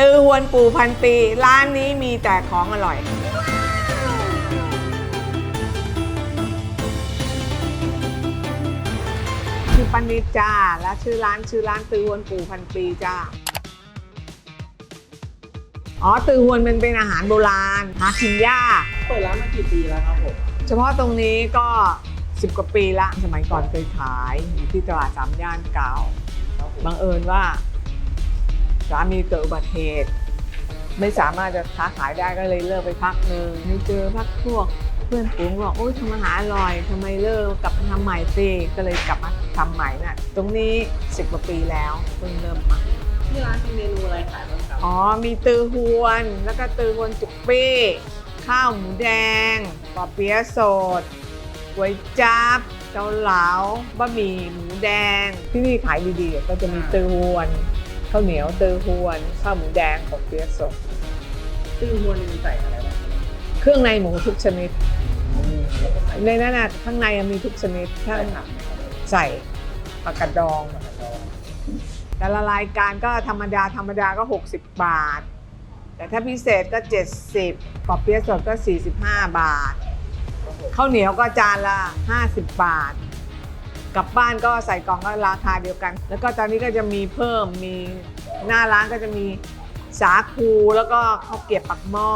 ตือหวนปู่พันปี ร้านนี้มีแต่ของอร่อย ชื่อปานิดจ้าและชื่อร้านชื่อร้านตือหวนปู่พันปีจ้าอ๋อตือหวนมันเป็นอาหารโบราณหากินยากเปิดร้านมากี่ปีแล้วครับผมเฉพาะตรงนี้ก็10กว่าปีละ สมัยก่อนเคยขายอยู่ที่ตลาดสามย่านเก่าครับผมบังเอิญว่า สามีเกิดอุบัติเหตุ ไม่สามารถจะค้าขายได้ก็เลยเลิกไปพักหนึ่งไม่เจอพักพวก เพื่อนฝูงบอกโอ้ยทำอาหารอร่อยทำไมเลิกกลับมาทำใหม่สิก็เลยกลับมาทำใหม่น่ะ ตรงนี้10กว่าปีแล้วเพิ่งเริ่มมาที่ร้านมีเมนูอะไรขายบ้างครับอ๋อมีตือฮวนแล้วก็ตือฮวนจุกปี้ข้าวหมูแดงปอเปี๊ยะสดก๋วยจั๊บเกาเหลาบะหมี่หมูแดง ที่นี่ขายดีๆ ก็จะมีตือฮวน ข้าวเหนียวตือฮวนข้าวหมูแดงปอเปี๊ยะสดตื้อมวนมีใส่อะไรบ้างครับเครื่องในหมูทุกชนิดแล้วก็ใส่ในนั้นน่ะข้างในมีทุกชนิดถ้าใส่ผักไหมครับผมใส่ปลากระดองผักกระดองแต่ละรายการก็ธรรมดาธรรมดาก็ 60 บาท แต่ถ้าพิเศษก็ 70ปอเปี๊ยะสดก็ 45 บาทครับผมข้าวเหนียวก็จานละ 50 บาท กลับบ้านก็ใส่กล่องก็ราคาเดียวกัน แล้วก็ตอนนี้ก็จะมีเพิ่มมีหน้าร้านก็จะมีสาคูแล้วก็ข้าวเกรียบปักหม้อ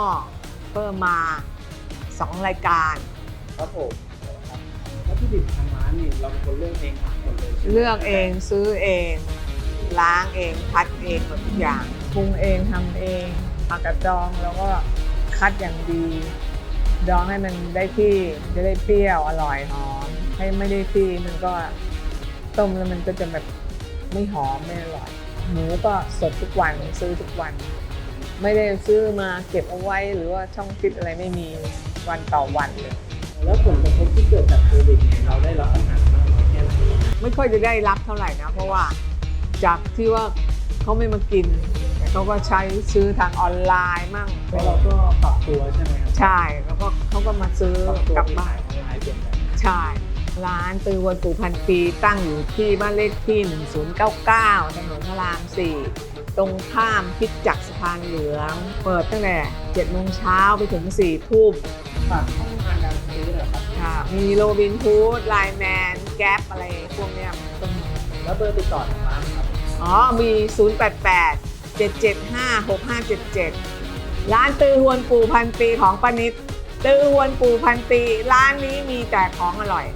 เพิ่มมา 2 รายการ ครับผมครับแล้วที่ดิบทางร้านนี่เราเป็นคนเลือกเองหมดเลยใช่ไหมเลือกเองซื้อเอง ล้างเองคัดเองหมดทุกอย่างปรุงเองทำเองผักกระดองแล้วก็คัดอย่างดี ดองให้มันได้ที่จะได้เปรี้ยวอร่อยหอม ให้ไม่ได้ที่มันก็ต้มแล้วมันก็จะแบบไม่หอมไม่อร่อยหมูก็สดทุกวันซื้อทุกวัน ไม่ได้ซื้อมาเก็บเอาไว้หรือว่าช่องฟิตอะไรไม่มีวันต่อวันเลยแล้วผลกระทบที่เกิดจากโควิดเนี่ยเราได้รับปัญหามากน้อยแค่ไหนไม่ค่อยจะได้รับเท่าไหร่นะ เพราะว่าจากที่ว่าเขาไม่มากินแต่เขาก็ใช้ซื้อทางออนไลน์มั่งแล้วเราก็ปรับตัวใช่ไหมครับใช่แล้วก็เขาก็มาซื้อปรับตัวกลับ ร้านตือวันปู่พันปีตั้งอยู่ที่บ้านเลขที่ 1099 ถนนพระราม 4 ตรงข้ามพิษจักรสะพานเหลือง เปิดตั้งแต่7โมงเช้าไปถึง4ทุ่มฝากช่องทางการซื้อหน่อยครับค่ะ มีโรบินฟูดไลแมน แก๊ปอะไรพวกเนี้ยตรงแล้วเบอร์ติดต่อทางร้านครับ อ๋อ มี 088 775 6577 ร้านตือหวนปูพันปีของปานิดตือหวนปูพันปี ร้านนี้มีแต่ของอร่อย